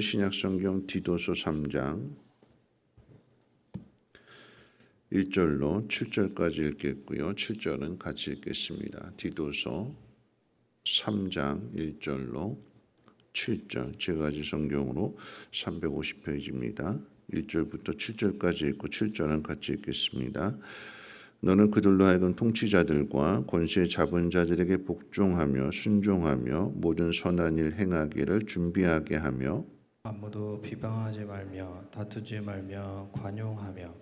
신약 성경 디도서 3장 1절로 7절까지 읽겠고요. 7절은 같이 읽겠습니다. 디도서 3장 1절로 7절 제가지 성경으로 350페이지입니다. 1절부터 7절까지 읽고 7절은 같이 읽겠습니다. 너는 그들로 하여금 통치자들과 권세 잡은 자들에게 복종하며 순종하며 모든 선한 일 행하기를 준비하게 하며 아무도 비방하지 말며 다투지 말며 관용하며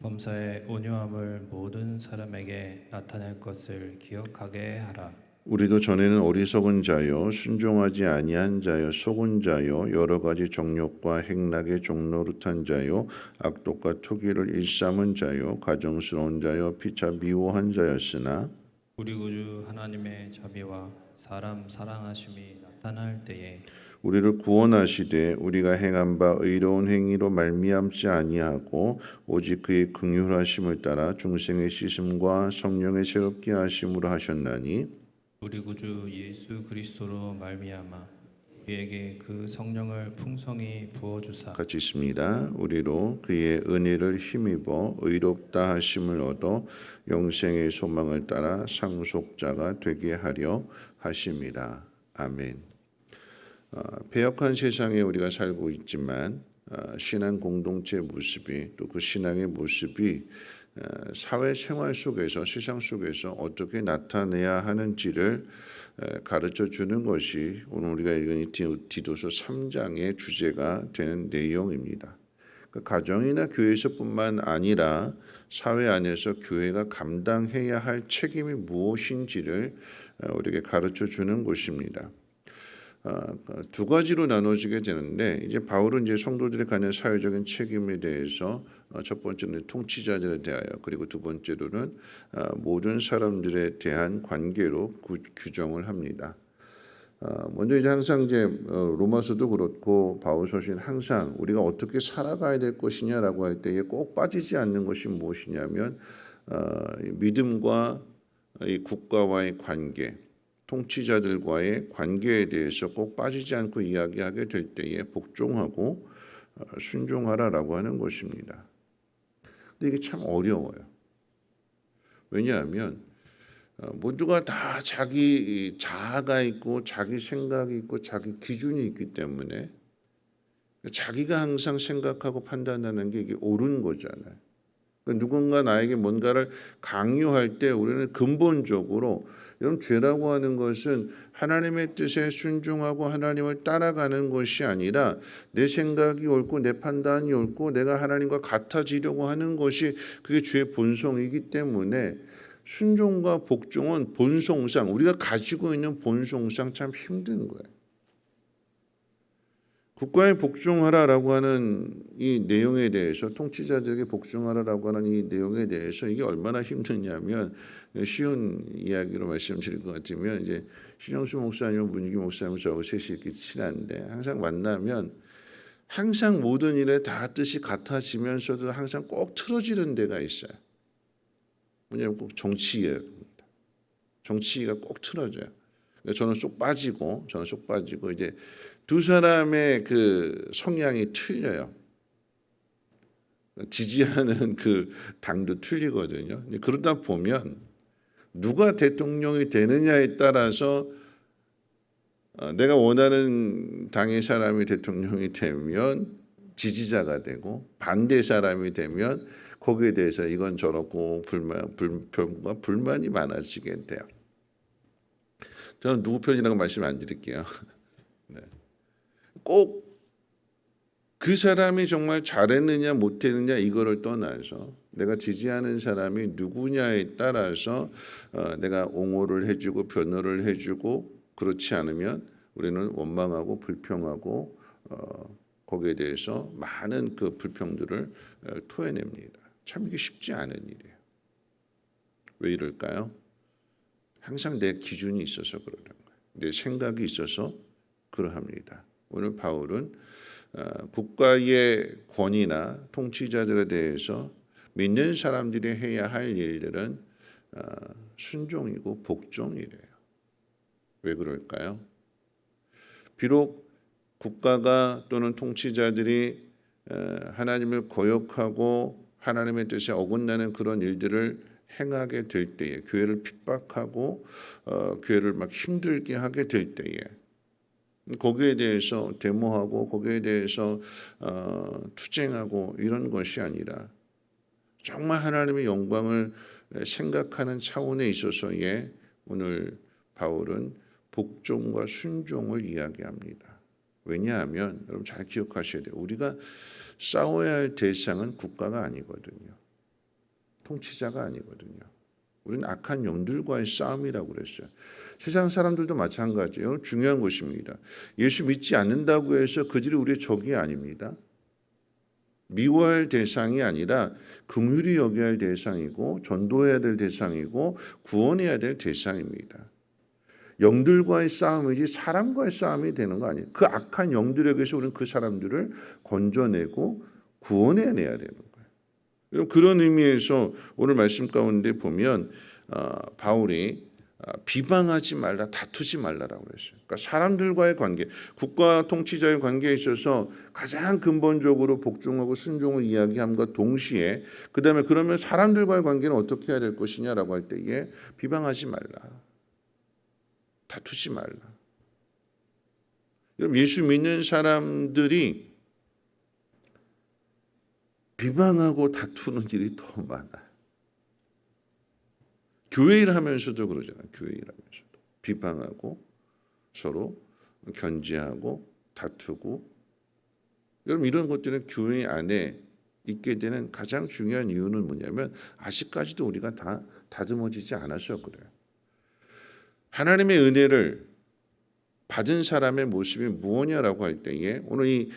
범사의 온유함을 모든 사람에게 나타낼 것을 기억하게 하라. 우리도 전에는 어리석은 자요 순종하지 아니한 자요 속은 자요 여러 가지 정욕과 행락의 종노릇한 자요 악독과 투기를 일삼은 자요 가정스러운 자요 피차 미워한 자였으나 우리 구주 하나님의 자비와 사람 사랑하심이 나타날 때에 우리를 구원하시되 우리가 행한 바 의로운 행위로 말미암지 아니하고 오직 그의 긍휼하심을 따라 중생의 씻음과 성령의 새롭게 하심으로 하셨나니 우리 구주 예수 그리스도로 말미암아 우리에게 그 성령을 풍성히 부어 주사 같이 있습니다. 우리로 그의 은혜를 힘입어 의롭다 하심을 얻어 영생의 소망을 따라 상속자가 되게 하려 하심이라. 아멘. 어, 배역한 세상에 우리가 살고 있지만 어, 신앙 공동체 모습이 또 그 신앙의 모습이 어, 사회 생활 속에서 세상 속에서 어떻게 나타내야 하는지를 에, 가르쳐 주는 것이 오늘 우리가 읽은 디도서 3장의 주제가 되는 내용입니다. 그 가정이나 교회에서뿐만 아니라 사회 안에서 교회가 감당해야 할 책임이 무엇인지를 어, 우리에게 가르쳐 주는 것입니다. 어, 두 가지로 나눠지게 되는데 이제 바울은 이제 성도들이 갖는 사회적인 책임에 대해서 어, 첫 번째는 통치자들에 대하여 그리고 두 번째로는 어, 모든 사람들에 대한 관계로 구- 규정을 합니다. 어, 먼저 이제 항상 이제 어, 로마서도 그렇고 바울서신 항상 우리가 어떻게 살아가야 될 것이냐라고 할 때에 꼭 빠지지 않는 것이 무엇이냐면 믿음과 이 국가와의 관계, 통치자들과의 관계에 대해서 꼭 빠지지 않고 이야기하게 될 때에 복종하고 어, 순종하라라고 하는 것입니다. 근데 이게 참 어려워요. 왜냐하면 어, 모두가 다 자기 이 자아가 있고 자기 생각이 있고 자기 기준이 있기 때문에 자기가 항상 생각하고 판단하는 게 이게 옳은 거잖아요. 그러니까 누군가 나에게 뭔가를 강요할 때 우리는 근본적으로 여러분 죄라고 하는 것은 하나님의 뜻에 순종하고 하나님을 따라가는 것이 아니라 내 생각이 옳고 내 판단이 옳고 내가 하나님과 같아지려고 하는 것이 그게 죄의 본성이기 때문에 순종과 복종은 본성상 우리가 가지고 있는 본성상 참 힘든 거예요. 국가에 복종하라라고 하는 이 내용에 대해서 통치자들에게 복종하라라고 하는 이 내용에 대해서 이게 얼마나 힘드냐면 쉬운 이야기로 말씀드릴 것 같으면 이제 신영수 목사님, 문익기 목사님 저하고 셋이 이렇게 친한데 항상 만나면 항상 모든 일에 다 뜻이 같아지면서도 항상 꼭 틀어지는 데가 있어요. 뭐냐면 꼭 정치예요. 정치가 꼭 틀어져요. 그러니까 저는 쏙 빠지고 저는 쏙 빠지고 이제 두 사람의 그 성향이 틀려요. 지지하는 그 당도 틀리거든요. 그러다 보면 누가 대통령이 되느냐에 따라서 어, 내가 원하는 당의 사람이 대통령이 되면 지지자가 되고 반대 사람이 되면 거기에 대해서 이건 저렇고 불만 불평과 불만이 많아지게 돼요. 저는 누구 편이라고 말씀 안 드릴게요. 꼭 그 사람이 정말 잘했느냐 못했느냐 이거를 떠나서 내가 지지하는 사람이 누구냐에 따라서 어, 내가 옹호를 해주고 변호를 해주고 그렇지 않으면 우리는 원망하고 불평하고 어, 거기에 대해서 많은 그 불평들을 어, 토해냅니다. 참 이게 쉽지 않은 일이에요. 왜 이럴까요? 항상 내 기준이 있어서 그러는 거예요. 내 생각이 있어서 그러합니다. 오늘 바울은 어, 국가의 권위나 통치자들에 대해서 믿는 사람들이 해야 할 일들은 어, 순종이고 복종이래요. 왜 그럴까요? 비록 국가가 또는 통치자들이 에, 하나님을 거역하고 하나님의 뜻에 어긋나는 그런 일들을 행하게 될 때에 교회를 핍박하고 어, 교회를 막 힘들게 하게 될 때에 거기에 대해서 데모하고 거기에 대해서 어, 투쟁하고 이런 것이 아니라 정말 하나님의 영광을 생각하는 차원에 있어서의 오늘 바울은 복종과 순종을 이야기합니다. 왜냐하면 여러분 잘 기억하셔야 돼요. 우리가 싸워야 할 대상은 국가가 아니거든요. 통치자가 아니거든요. 우리는 악한 영들과의 싸움이라고 그랬어요. 세상 사람들도 마찬가지예요. 중요한 것입니다. 예수 믿지 않는다고 해서 그들이 우리의 적이 아닙니다. 미워할 대상이 아니라 긍휼히 여겨야 할 대상이고 전도해야 될 대상이고 구원해야 될 대상입니다. 영들과의 싸움이지 사람과의 싸움이 되는 거 아니에요. 그 악한 영들에게서 우리는 그 사람들을 건져내고 구원해내야 되는 거예요. 그런 의미에서 오늘 말씀 가운데 보면 어, 바울이 어, 비방하지 말라, 다투지 말라라고 그랬어요. 그러니까 사람들과의 관계, 국가 통치자의 관계에 있어서 가장 근본적으로 복종하고 순종을 이야기함과 동시에 그 다음에 그러면 사람들과의 관계는 어떻게 해야 될 것이냐라고 할 때에 비방하지 말라, 다투지 말라. 예수 믿는 사람들이 비방하고 다투는 일이 더 많아요. 교회 일 하면서도 그러잖아요. 교회 일 하면서도. 비방하고 서로 견제하고 다투고 여러분 이런 것들은 교회 안에 있게 되는 가장 중요한 이유는 뭐냐면 아직까지도 우리가 다 다듬어지지 않아서 그래요. 하나님의 은혜를 받은 사람의 모습이 무엇이냐라고 할 때에 오늘 이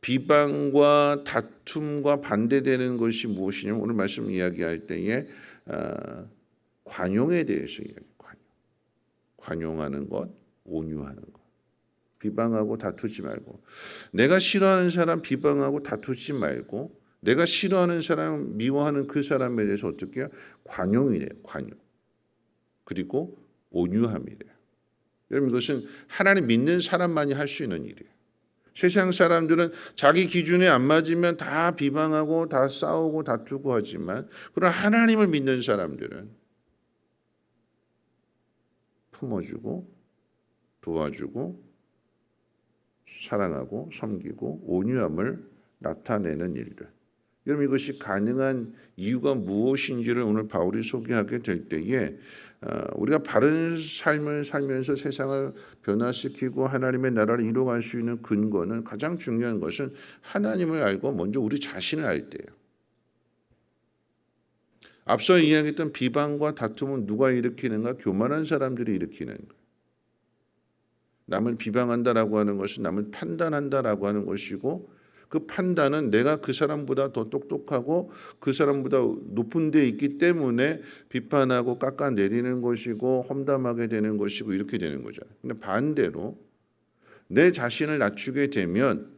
비방과 다툼과 반대되는 것이 무엇이냐면 오늘 말씀 이야기할 때에 어, 관용에 대해서 이야기. 관용. 관용하는 것, 온유하는 것. 비방하고 다투지 말고 내가 싫어하는 사람 비방하고 다투지 말고 내가 싫어하는 사람 미워하는 그 사람에 대해서 어떻게 해요? 관용이래요. 관용. 그리고 온유함이래요. 여러분 이것은 하나님 믿는 사람만이 할 수 있는 일이에요. 세상 사람들은 자기 기준에 안 맞으면 다 비방하고 다 싸우고 다투고 하지만 그러나 하나님을 믿는 사람들은 품어주고 도와주고 사랑하고 섬기고 온유함을 나타내는 일들. 여러분 이것이 가능한 이유가 무엇인지를 오늘 바울이 소개하게 될 때에 어, 우리가 바른 삶을 살면서 세상을 변화시키고 하나님의 나라를 이루어갈 수 있는 근거는 가장 중요한 것은 하나님을 알고 먼저 우리 자신을 알 때예요. 앞서 이야기했던 비방과 다툼은 누가 일으키는가? 교만한 사람들이 일으키는 거예요. 남을 비방한다라고 하는 것은 남을 판단한다라고 하는 것이고 그 판단은 내가 그 사람보다 더 똑똑하고 그 사람보다 높은 데 있기 때문에 비판하고 깎아내리는 것이고 험담하게 되는 것이고 이렇게 되는 거잖아요. 근데 반대로 내 자신을 낮추게 되면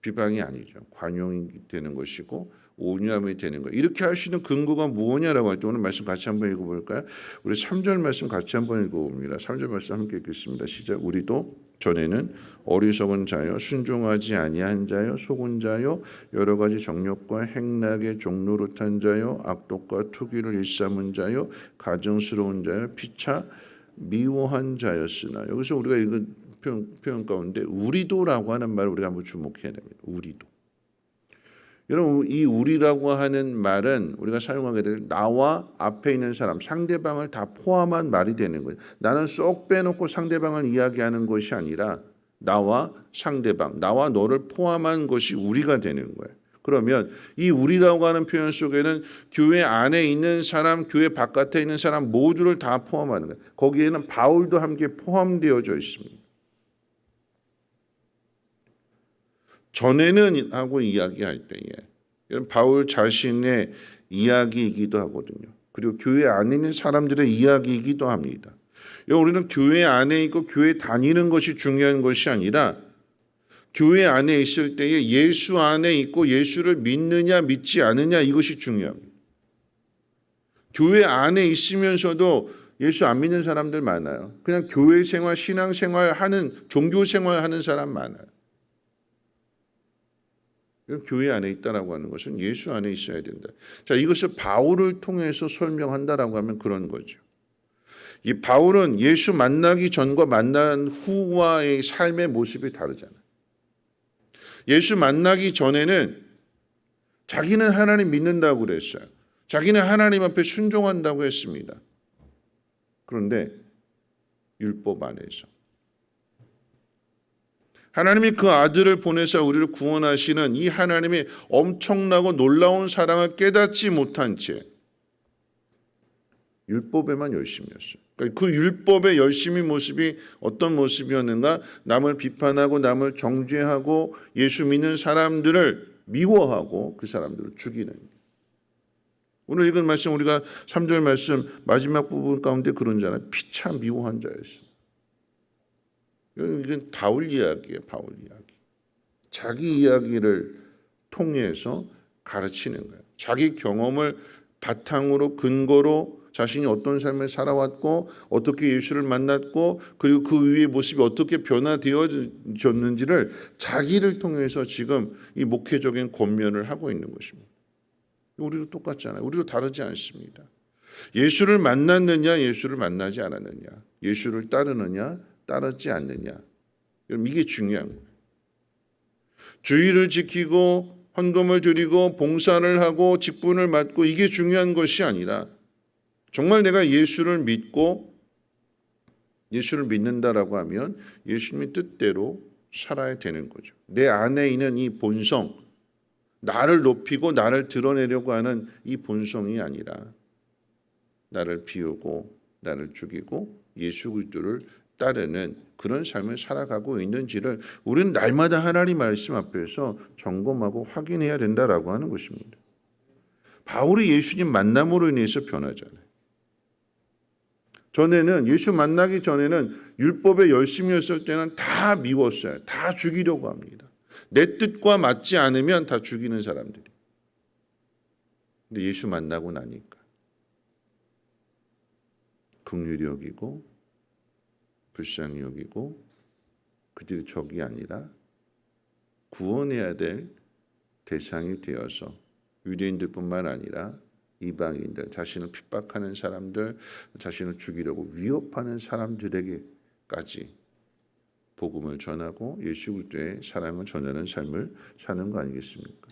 비방이 아니죠. 관용이 되는 것이고 온유함이 되는 거. 이렇게 할 수 있는 근거가 무엇이냐라고 할 때 오늘 말씀 같이 한번 읽어볼까요? 우리 3절 말씀 같이 한번 읽어봅니다. 3절 말씀 함께 읽겠습니다. 시작. 우리도 전에는 어리석은 자요, 순종하지 아니한 자요, 속은 자요, 여러 가지 정욕과 행락의 종노릇한 자요, 악독과 투기를 일삼은 자요, 가증스러운 자요, 피차 미워한 자였으나 여기서 우리가 읽은 표현, 표현 가운데 우리도라고 하는 말을 우리가 한번 주목해야 됩니다. 우리도. 여러분 이 우리라고 하는 말은 우리가 사용하게 될 나와 앞에 있는 사람 상대방을 다 포함한 말이 되는 거예요. 나는 쏙 빼놓고 상대방을 이야기하는 것이 아니라 나와 상대방, 나와 너를 포함한 것이 우리가 되는 거예요. 그러면 이 우리라고 하는 표현 속에는 교회 안에 있는 사람, 교회 바깥에 있는 사람 모두를 다 포함하는 거예요. 거기에는 바울도 함께 포함되어져 있습니다. 전에는 하고 이야기할 때에 이런 바울 자신의 이야기이기도 하거든요. 그리고 교회 안에 있는 사람들의 이야기이기도 합니다. 우리는 교회 안에 있고 교회 다니는 것이 중요한 것이 아니라 교회 안에 있을 때에 예수 안에 있고 예수를 믿느냐 믿지 않느냐 이것이 중요합니다. 교회 안에 있으면서도 예수 안 믿는 사람들 많아요. 그냥 교회 생활, 신앙 생활 하는 종교 생활 하는 사람 많아요. 교회 안에 있다라고 하는 것은 예수 안에 있어야 된다. 자, 이것을 바울을 통해서 설명한다라고 하면 그런 거죠. 이 바울은 예수 만나기 전과 만난 후와의 삶의 모습이 다르잖아요. 예수 만나기 전에는 자기는 하나님 믿는다고 그랬어요. 자기는 하나님 앞에 순종한다고 했습니다. 그런데 율법 안에서 하나님이 그 아들을 보내서 우리를 구원하시는 이 하나님의 엄청나고 놀라운 사랑을 깨닫지 못한 채 율법에만 열심이었어요. 그러니까 그 율법의 열심히 모습이 어떤 모습이었는가? 남을 비판하고 남을 정죄하고 예수 믿는 사람들을 미워하고 그 사람들을 죽이는. 오늘 읽은 말씀 우리가 3절 말씀 마지막 부분 가운데 그런 자는 피차 미워한 자였어. 이건 바울 이야기예요. 바울 이야기. 자기 이야기를 통해서 가르치는 거예요. 자기 경험을 바탕으로 근거로 자신이 어떤 삶을 살아왔고 어떻게 예수를 만났고 그리고 그 위의 모습이 어떻게 변화되어졌는지를 자기를 통해서 지금 이 목회적인 권면을 하고 있는 것입니다. 우리도 똑같잖아요. 우리도 다르지 않습니다. 예수를 만났느냐, 예수를 만나지 않았느냐, 예수를 따르느냐, 따르지 않느냐. 그럼 이게 중요한 거예요. 주의를 지키고 헌금을 드리고 봉사를 하고 직분을 맡고 이게 중요한 것이 아니라 정말 내가 예수를 믿고 예수를 믿는다라고 하면 예수님의 뜻대로 살아야 되는 거죠. 내 안에 있는 이 본성, 나를 높이고 나를 드러내려고 하는 이 본성이 아니라 나를 비우고 나를 죽이고 예수 그리스도를 따르는 그런 삶을 살아가고 있는지를 우리는 날마다 하나님 말씀 앞에서 점검하고 확인해야 된다라고 하는 것입니다. 바울이 예수님 만남으로 인해서 변하잖아요. 전에는 예수 만나기 전에는 율법에 열심이었을 때는 다 미웠어요. 다 죽이려고 합니다. 내 뜻과 맞지 않으면 다 죽이는 사람들이. 근데 예수 만나고 나니까 긍휼히 여기고 불쌍히 여기고 그들이 적이 아니라 구원해야 될 대상이 되어서 유대인들뿐만 아니라 이방인들, 자신을 핍박하는 사람들, 자신을 죽이려고 위협하는 사람들에게까지 복음을 전하고 예수 그리스도의 사랑을 전하는 삶을 사는 거 아니겠습니까?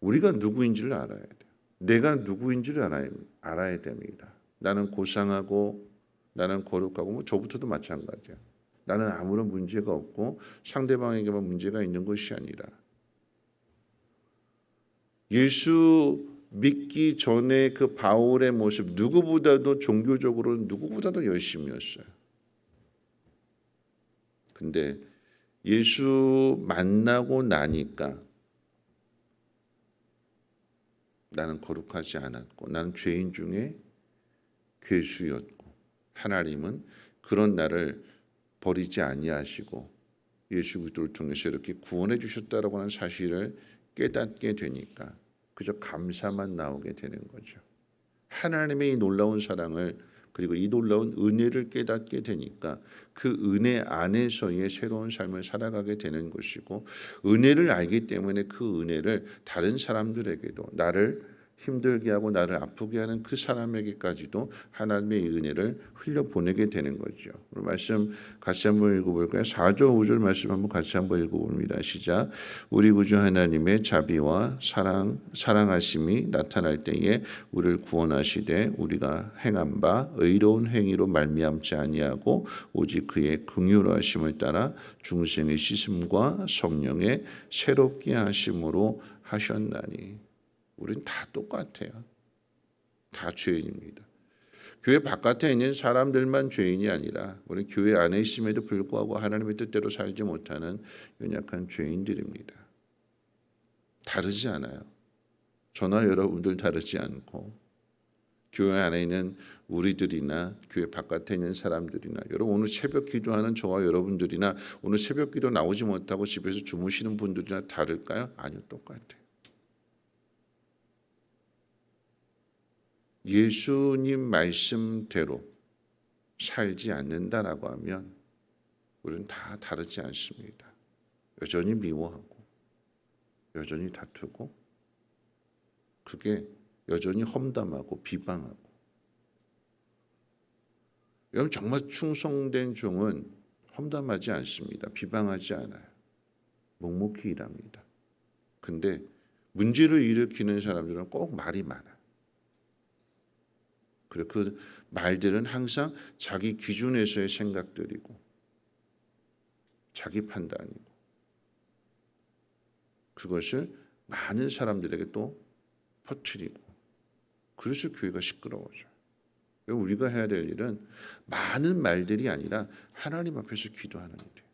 우리가 누구인지를 알아야 돼요. 내가 누구인지를 알아야, 알아야 됩니다. 나는 고상하고 나는 거룩하고 뭐 저부터도 마찬가지야. 나는 아무런 문제가 없고 상대방에게만 문제가 있는 것이 아니라 예수 믿기 전에 그 바울의 모습 누구보다도 종교적으로 누구보다도 열심이었어요. 근데 예수 만나고 나니까 나는 거룩하지 않았고 나는 죄인 중에 괴수였고 하나님은 그런 나를 버리지 아니하시고 예수 그리스도를 통해서 이렇게 구원해 주셨다라고 하는 사실을 깨닫게 되니까 그저 감사만 나오게 되는 거죠. 하나님의 이 놀라운 사랑을 그리고 이 놀라운 은혜를 깨닫게 되니까 그 은혜 안에서의 새로운 삶을 살아가게 되는 것이고 은혜를 알기 때문에 그 은혜를 다른 사람들에게도 나를 힘들게 하고 나를 아프게 하는 그 사람에게까지도 하나님의 은혜를 흘려 보내게 되는 거죠. 오늘 말씀 같이 한번 읽어볼까요? 4절 5절 말씀 한번 같이 한번 읽어봅니다. 시작. 우리 구주 하나님의 자비와 사랑 사랑하심이 나타날 때에 우리를 구원하시되 우리가 행한 바 의로운 행위로 말미암지 아니하고 오직 그의 긍휼하심을 따라 중생의 씻음과 성령의 새롭게 하심으로 하셨나니. 우린 다 똑같아요. 다 죄인입니다. 교회 바깥에 있는 사람들만 죄인이 아니라 우리 교회 안에 있음에도 불구하고 하나님의 뜻대로 살지 못하는 연약한 죄인들입니다. 다르지 않아요. 저나 여러분들 다르지 않고 교회 안에 있는 우리들이나 교회 바깥에 있는 사람들이나 여러분 오늘 새벽 기도하는 저와 여러분들이나 오늘 새벽 기도 나오지 못하고 집에서 주무시는 분들이나 다를까요? 아니요, 똑같아요. 예수님 말씀대로 살지 않는다라고 하면 우리는 다 다르지 않습니다. 여전히 미워하고 여전히 다투고 그게 여전히 험담하고 비방하고 여러분 정말 충성된 종은 험담하지 않습니다. 비방하지 않아요. 묵묵히 일합니다. 근데 문제를 일으키는 사람들은 꼭 말이 많아요. 그리고 그 말들은 항상 자기 기준에서의 생각들이고 자기 판단이고 그것을 많은 사람들에게 또 퍼뜨리고 그래서 교회가 시끄러워져요. 우리가 해야 될 일은 많은 말들이 아니라 하나님 앞에서 기도하는 일이에요.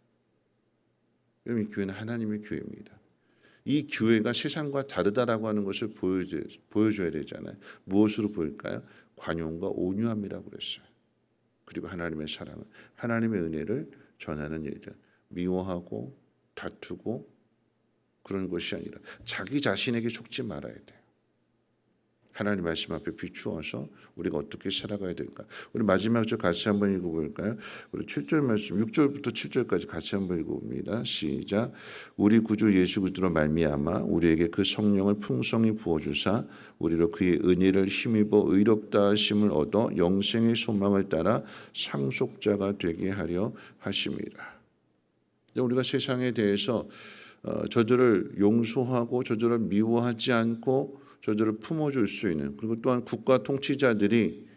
여러분 이 교회는 하나님의 교회입니다. 이 교회가 세상과 다르다라고 하는 것을 보여줘야, 보여줘야 되잖아요. 무엇으로 보일까요? 관용과 온유함이라고 그랬어요. 그리고 하나님의 사랑을, 하나님의 은혜를 전하는 일들. 미워하고 다투고 그런 것이 아니라 자기 자신에게 속지 말아야 돼요. 하나님 말씀 앞에 비추어서 우리가 어떻게 살아가야 될까? 우리 마지막 절 같이 한번 읽어볼까요? 우리 7절 말씀, 6절부터 7절까지 같이 한번 읽어봅니다. 시작. 우리 구주 예수 그리스도로 말미암아 우리에게 그 성령을 풍성히 부어주사 우리로 그의 은혜를 힘입어 의롭다 하심을 얻어 영생의 소망을 따라 상속자가 되게 하려 하심이라. 우리가 세상에 대해서 어, 저들을 용서하고 저들을 미워하지 않고 저들을 품어줄 수 있는 그리고 또한 국가 통치자들이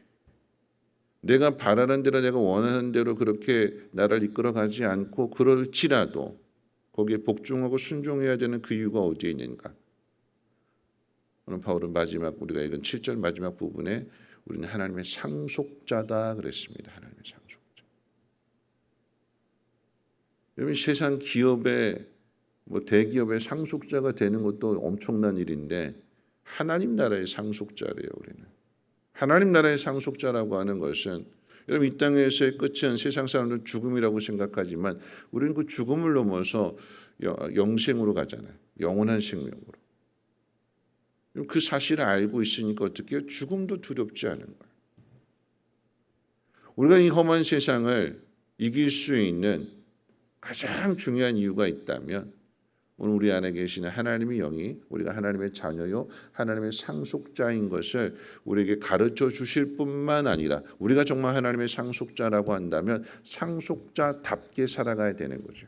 내가 바라는 대로 내가 원하는 대로 그렇게 나를 이끌어가지 않고 그럴지라도 거기에 복종하고 순종해야 되는 그 이유가 어디에 있는가? 오늘 바울은 마지막 우리가 읽은 7절 마지막 부분에 우리는 하나님의 상속자다 그랬습니다. 하나님의 상속자. 여러분 세상 기업의 뭐 대기업의 상속자가 되는 것도 엄청난 일인데 하나님 나라의 상속자래요, 우리는. 하나님 나라의 상속자라고 하는 것은 여러분 이 땅에서의 끝은 세상 사람들은 죽음이라고 생각하지만 우리는 그 죽음을 넘어서 영생으로 가잖아요. 영원한 생명으로. 그 사실을 알고 있으니까 어떻게 해요? 죽음도 두렵지 않은 거예요. 우리가 이 험한 세상을 이길 수 있는 가장 중요한 이유가 있다면 오늘 우리 안에 계시는 하나님의 영이 우리가 하나님의 자녀요 하나님의 상속자인 것을 우리에게 가르쳐 주실 뿐만 아니라 우리가 정말 하나님의 상속자라고 한다면 상속자답게 살아가야 되는 거죠.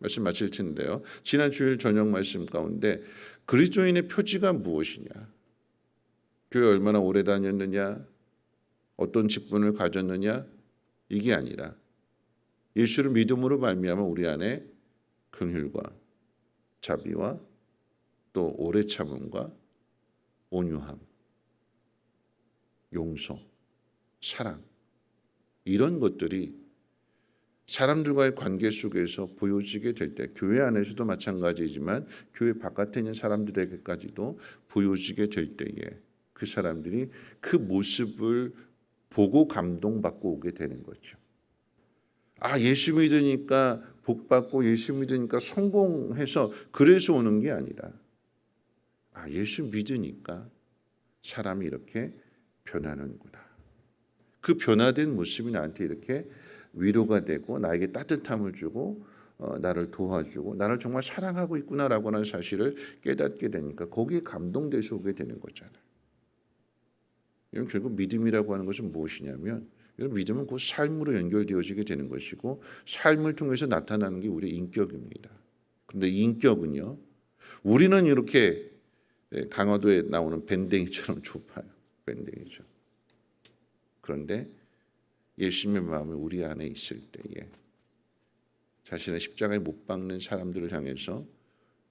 말씀 마칠 텐데요. 지난 주일 저녁 말씀 가운데 그리스도인의 표지가 무엇이냐? 교회 얼마나 오래 다녔느냐? 어떤 직분을 가졌느냐? 이게 아니라 예수를 믿음으로 말미암아 우리 안에 긍휼과 자비와 또 오래 참음과 온유함, 용서, 사랑 이런 것들이 사람들과의 관계 속에서 보여지게 될 때 교회 안에서도 마찬가지지만 교회 바깥에 있는 사람들에게까지도 보여지게 될 때에 그 사람들이 그 모습을 보고 감동받고 오게 되는 거죠. 아 예수 믿으니까 복 받고 예수 믿으니까 성공해서 그래서 오는 게 아니라 아 예수 믿으니까 사람이 이렇게 변하는구나. 그 변화된 모습이 나한테 이렇게 위로가 되고 나에게 따뜻함을 주고 어, 나를 도와주고 나를 정말 사랑하고 있구나라고 하는 사실을 깨닫게 되니까 거기에 감동돼서 오게 되는 거잖아요. 이건 결국 믿음이라고 하는 것은 무엇이냐면 믿음은 그 삶으로 연결되어지게 되는 것이고 삶을 통해서 나타나는 게 우리의 인격입니다. 근데 인격은요. 우리는 이렇게 강화도에 나오는 밴댕이처럼 좁아요. 밴댕이죠. 그런데 예수님의 마음이 우리 안에 있을 때에 자신의 십자가에 못 박는 사람들을 향해서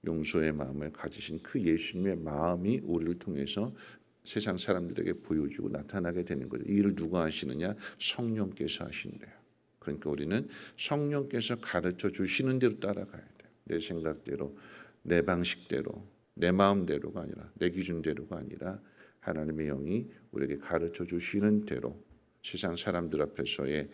용서의 마음을 가지신 그 예수님의 마음이 우리를 통해서 세상 사람들에게 보여주고 나타나게 되는 거죠. 이 일을 누가 하시느냐? 성령께서 하신대요. 그러니까 우리는 성령께서 가르쳐 주시는 대로 따라가야 돼요. 내 생각대로, 내 방식대로, 내 마음대로가 아니라 내 기준대로가 아니라 하나님의 영이 우리에게 가르쳐 주시는 대로 세상 사람들 앞에서의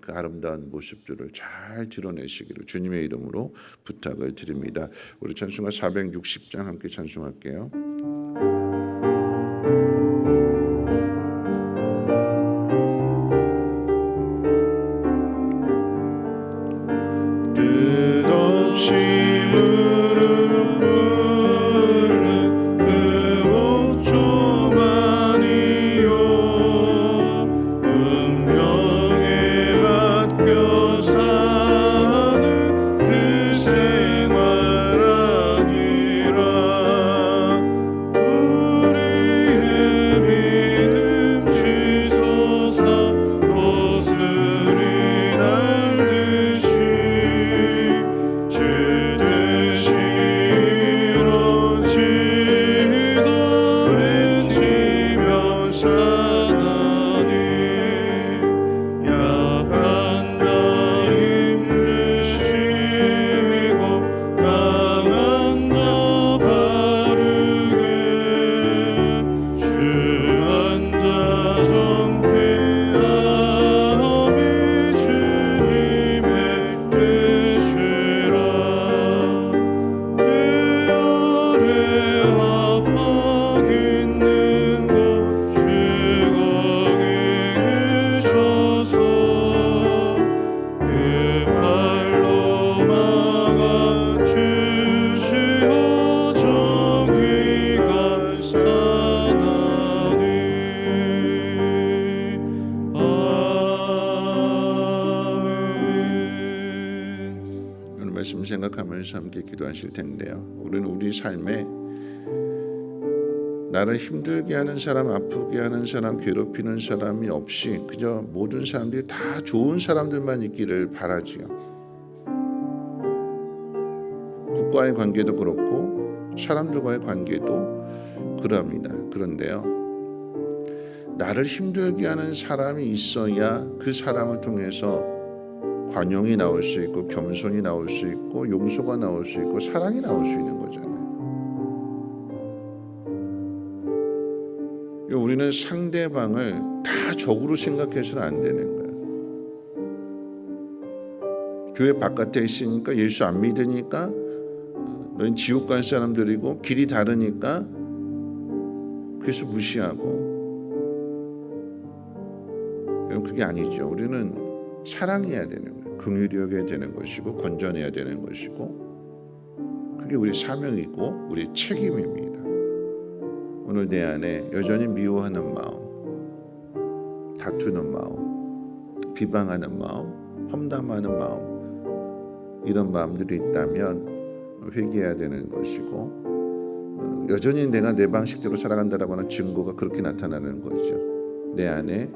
그 아름다운 모습들을 잘 드러내시기를 주님의 이름으로 부탁을 드립니다. 우리 찬송가 460장 함께 찬송할게요. 하면서 함께 기도하실 텐데요. 우리는 우리 삶에 나를 힘들게 하는 사람, 아프게 하는 사람, 괴롭히는 사람이 없이 그저 모든 사람들이 다 좋은 사람들만 있기를 바라지요. 국가의 관계도 그렇고 사람들과의 관계도 그럽니다. 그런데요. 나를 힘들게 하는 사람이 있어야 그 사람을 통해서 관용이 나올 수 있고 겸손이 나올 수 있고 용서가 나올 수 있고 사랑이 나올 수 있는 거잖아요. 우리는 상대방을 다 적으로 생각해서는 안 되는 거예요. 교회 바깥에 있으니까 예수 안 믿으니까 어, 너희 지옥 갈 사람들이고 길이 다르니까 그래서 무시하고 그게 아니죠. 우리는 사랑해야 되는 거예요. 긍휼히 여겨야 되는 것이고 건전해야 되는 것이고 그게 우리 사명이고 우리 책임입니다. 오늘 내 안에 여전히 미워하는 마음, 다투는 마음, 비방하는 마음, 험담하는 마음 이런 마음들이 있다면 회개해야 되는 것이고 어, 여전히 내가 내 방식대로 살아간다라고 하는 증거가 그렇게 나타나는 거죠. 내 안에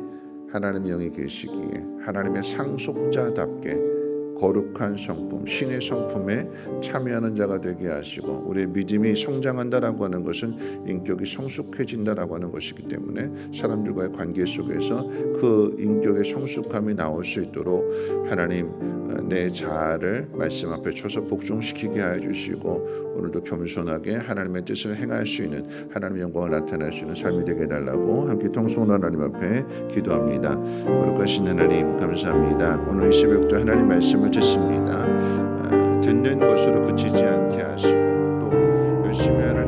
하나님의 영이 계시기에 하나님의 상속자답게 거룩한 성품, 신의 성품에 참여하는 자가 되게 하시고 우리의 믿음이 성장한다라고 하는 것은 인격이 성숙해진다라고 하는 것이기 때문에 사람들과의 관계 속에서 그 인격의 성숙함이 나올 수 있도록 하나님 어, 내 자아를 말씀 앞에 쳐서 복종시키게 하여 주시고 오늘도 겸손하게 하나님의 뜻을 행할 수 있는 하나님의 영광을 나타낼 수 있는 삶이 되게 해달라고 함께 통성으로 하나님 앞에 기도합니다. 거룩하신 하나님 감사합니다. 오늘 이 새벽도 하나님 말씀 말씀을 듣습니다. 아, 듣는 것으로 그치지 않게 하시고 또 열심히 하라.